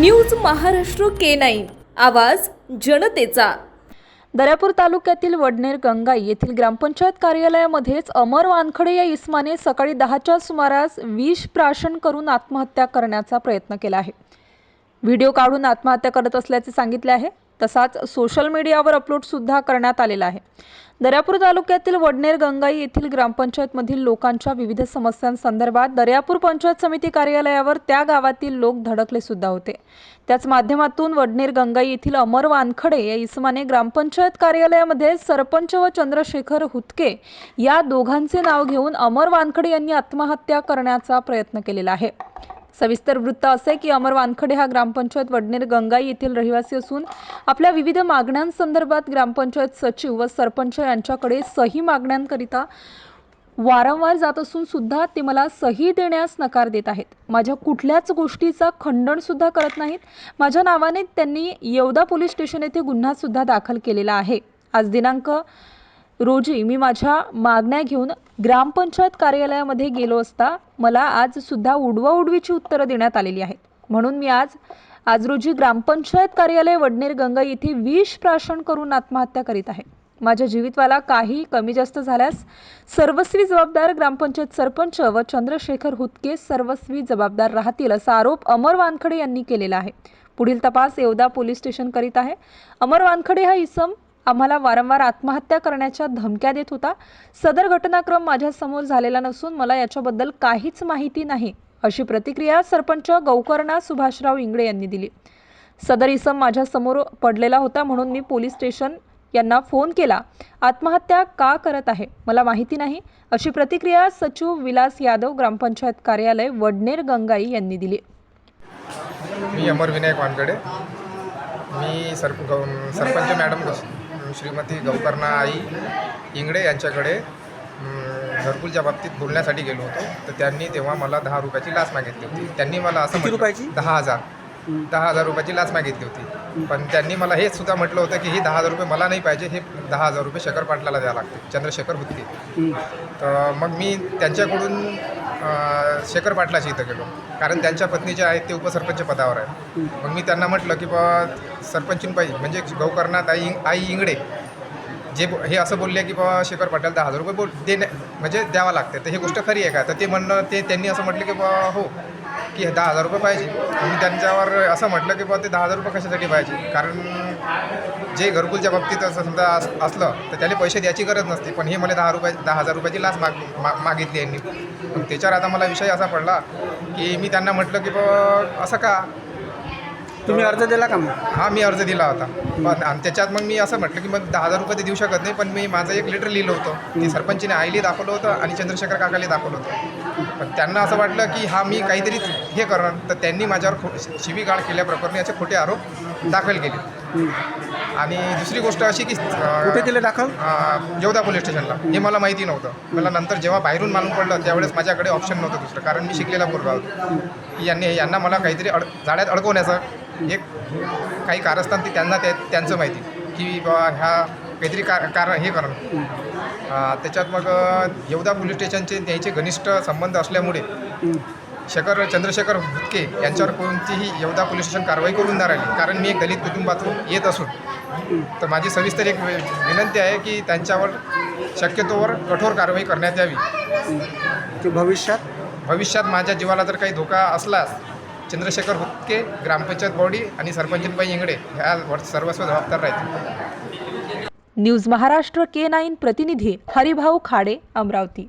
News Maharashtra K nine. आवाज जनतेचा. दर्यापूर तालुक्यातील वडनेर गंगाई येथील ग्रामपंचायत कार्यालयामध्येच अमर वानखडे या इसमाने सकाळी दहाच्या सुमारास विष प्राशन करून आत्महत्या करण्याचा प्रयत्न केला आहे. व्हिडिओ काढून आत्महत्या करत असल्याचे सांगितले आहे. तसाच सोशल मीडियावर अपलोडसुद्धा करण्यात आलेला आहे. दर्यापूर तालुक्यातील वडनेर गंगाई येथील ग्रामपंचायतमधील लोकांच्या विविध समस्यांसंदर्भात दर्यापूर पंचायत समिती कार्यालयावर त्या गावातील लोक धडकले सुद्धा होते. त्याच माध्यमातून वडनेर गंगाई येथील अमर वानखडे या इसमाने ग्रामपंचायत कार्यालयामध्ये सरपंच व चंद्रशेखर हुतके या दोघांचे नाव घेऊन अमर वानखडे यांनी आत्महत्या करण्याचा प्रयत्न केलेला आहे. सविस्तर वृत्त असे की अमर वानखडे हा ग्रामपंचायत वडनेर गंगाई येथील रहिवासी असून आपल्या विविध मागण्यांसंदर्भात ग्रामपंचायत सचिव व सरपंच यांच्याकडे सही मागण्यांकरिता वारंवार जात असून सुद्धा ते मला सही देण्यास नकार देत आहेत. माझ्या कुठल्याच गोष्टीचा खंडन सुद्धा करत नाहीत. माझ्या नावाने त्यांनी येवदा पोलीस स्टेशन येथे गुन्हा सुद्धा दाखल केलेला आहे. आज दिनांक रोजी मी माझ्या मागण्या घेऊन ग्रामपंचायत कार्यालयामध्ये गेलो असता मला आज सुद्धा उडवा उडवीची उत्तरं देण्यात आलेली आहेत. म्हणून मी आज आज रोजी ग्रामपंचायत कार्यालय वडनेर गंगा येथे विष प्राशन करून आत्महत्या करीत आहे. माझ्या जीवितवाला काही कमी जास्त झाल्यास सर्वस्वी जबाबदार ग्रामपंचायत सरपंच व चंद्रशेखर हुतके सर्वस्वी जबाबदार राहतील असा आरोप अमर वानखडे यांनी केलेला आहे. पुढील तपास येवदा पोलीस स्टेशन करीत आहे. अमर वानखडे हा इसम आम्हाला वारंवार आत्महत्या करण्याच्या धमक्या देत होता. सदर घटनाक्रम माझ्यासमोर झालेला नसून मला याच्याबद्दल काहीच माहिती नाही अशी प्रतिक्रिया सरपंच गौकर्णा सुभाषराव इंगळे यांनी दिली. सदर इसम माझ्यासमोर पडलेला होता म्हणून मी पोलीस स्टेशन यांना फोन केला. आत्महत्या का करत आहे? मला माहिती नाही अशी प्रतिक्रिया सचिव विलास यादव ग्रामपंचायत कार्यालय वडनेर गंगाई यांनी दिली. मी अमर विनायक वानकडे मी सरप सरपंच मॅडम श्रीमती गौकर्णा आई इंगडे यांच्याकडे घरकुलच्या बाबतीत बोलण्यासाठी गेलो होतो. तर त्यांनी तेव्हा मला दहा रुपयाची लाच मागितली होती. त्यांनी मला असं रुपयाची? दहा हजार. दहा हजार रुपयाची लाच मागितली होती. पण त्यांनी मला हेच सुद्धा म्हटलं होतं की ही दहा हजार रुपये मला नाही पाहिजे हे दहा हजार रुपये शेखर पाटलाला द्यावं लागते चंद्रशेखर होते तर मग मी त्यांच्याकडून शेखर पाटलाशी इथं गेलो. कारण त्यांच्या पत्नी जे आहेत ते उपसरपंच पदावर आहे मग मी त्यांना म्हटलं की बा सरपंचीनबाई म्हणजे गौकर्णात आई आई इंगडे जे हे असं बोलले की बाबा शेखर पाटील दहा हजार रुपये बोल देणे म्हणजे द्यावं लागते. तर हे गोष्ट खरी आहे का? तर ते म्हणणं ते त्यांनी असं म्हटलं की बा हो. की दहा हजार रुपये पाहिजे. मी त्यांच्यावर असं म्हटलं की बा ते दहा हजार रुपये कशासाठी पाहिजे? कारण जे घरकुलच्या बाबतीत असं समजा अस असलं तर त्याला पैसे द्यायची गरज नसते. पण हे मला दहा रुपये दहा हजार रुपयाची लाच माग मा मागितली यांनी. त्याच्यावर आता मला विषय असा पडला की मी त्यांना म्हटलं की बा असं का? तुम्ही अर्ज दिला का मग? हा मी अर्ज दिला होता. पण आणि त्याच्यात मग मी असं म्हटलं की मग दहा हजार रुपये ते देऊ शकत नाही पण मी माझं एक लेटर लिहिलं होतं. ते सरपंचीने आईली दाखवलं होतं आणि चंद्रशेखर काकाला दाखवलं होतं. पण त्यांना असं वाटलं की हा मी काहीतरी हे करणार. तर त्यांनी माझ्यावर खो शिवीगाळ केल्याप्रकरणी असे खोटे आरोप दाखल केले. आणि दुसरी गोष्ट अशी की कुठे केले दाखल? अं, येवदा पोलीस स्टेशनला. हे मला माहिती नव्हतं. मला नंतर जेव्हा बाहेरून मालूम पडलं त्यावेळेस माझ्याकडे ऑप्शन नव्हतं दुसरं. कारण मी शिकलेला पोरगा होतो. की यांनी यांना मला काहीतरी अड जाळ्यात अडकवण्याचं एक काही कारस्थान ते त्यांना त्या त्यांचं माहिती. की बा ह्या काहीतरी कार कारण हे कारण. त्याच्यात मग येवदा पोलीस स्टेशनचे त्यांचे घनिष्ठ संबंध असल्यामुळे शेखर चंद्रशेखर भुतके यांच्यावर कोणतीही येवदा पोलीस स्टेशन कारवाई करून नाही राहिली. कारण मी एक दलित कुटुंबातून येत असून. तर माझी सविस्तर एक वि- विनंती आहे की त्यांच्यावर शक्यतोवर कठोर कारवाई करण्यात यावी. की भविष्यात? भविष्यात माझ्या जीवाला जर काही धोका असल्यास चंद्रशेखर हुक्के ग्रामपंचायत बॉडी आणि सरपंचबाई इंगडे ह्या सर्वस्व जबाबदार राहतील. न्यूज महाराष्ट्र के नाईन प्रतिनिधी हरिभाऊ खाडे अमरावती.